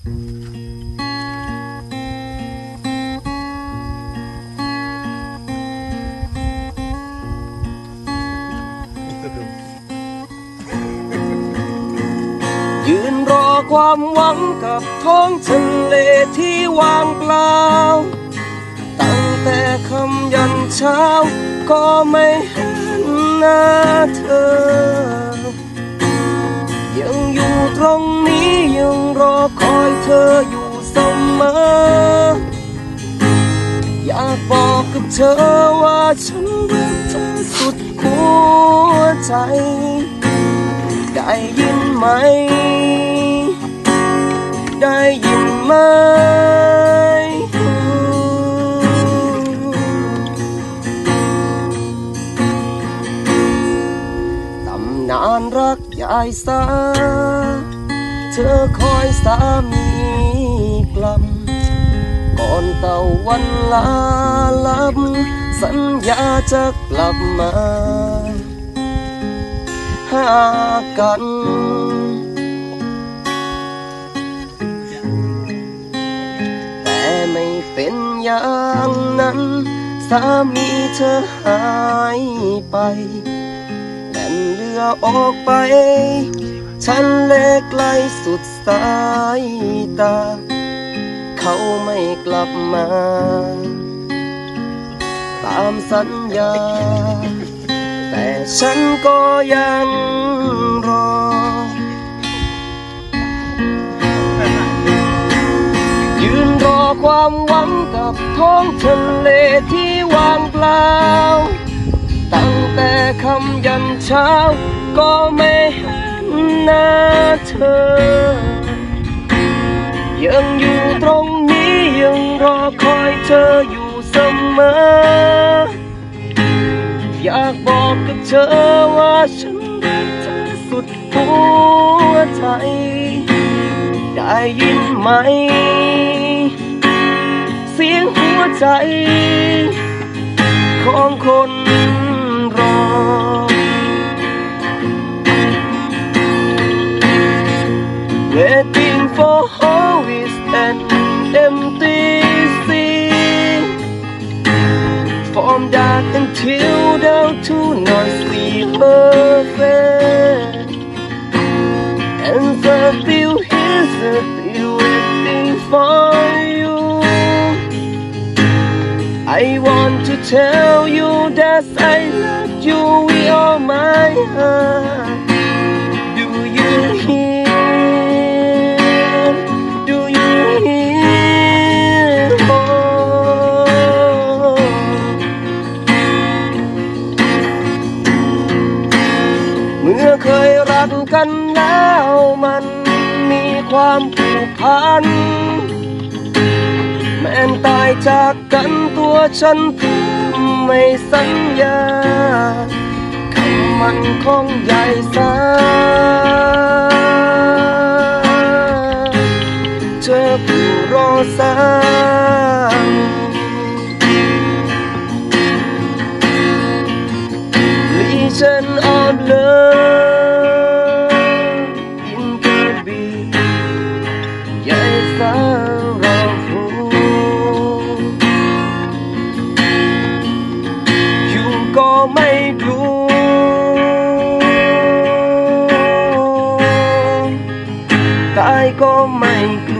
ยืนรอความหวังกับท้องทะเลที่ว่างเปล่า ตั้งแต่คำยันเช้าก็ไม่เห็นหน้าเธอ คอยเธออยู่เสมอ อยากบอกกับเธอว่าฉันรักเธอสุดหัวใจ ได้ยินไหม ได้ยินไหมตำนานรักยายสา เธอคอยสามีกลับก่อนเตะวันลาลับ สัญญาจะกลับมาหากันแต่ไม่เป็นอย่างนั้น สามีเธอหายไปแล่นเรือออกไป ฉันเล็กไกลสุดสายตา เขาไม่กลับมา ตามสัญญา แต่ฉันก็ยังรอ ยืนรอความหวังกับท้องทะเลที่ว่างเปล่า ตั้งแต่คำยันเช้าก็ไม่ หน้าเธอ ยังอยู่ตรงนี้ยังรอคอยเธออยู่เสมอ อยากบอกกับเธอว่าฉันรักเธอสุดหัวใจ ได้ยินไหม เสียงหัวใจ ของคน Waiting for always an empty sea From dark until down to noisy perfect And the still is still waiting for you. I want to tell you that I love you with all my heart ความผูกพัน แม้นตายจากกันตัวฉันไม่สัญญาคำมันของยายสาเธอผู้รอสาลีฉัน ตายก็ไม่กลั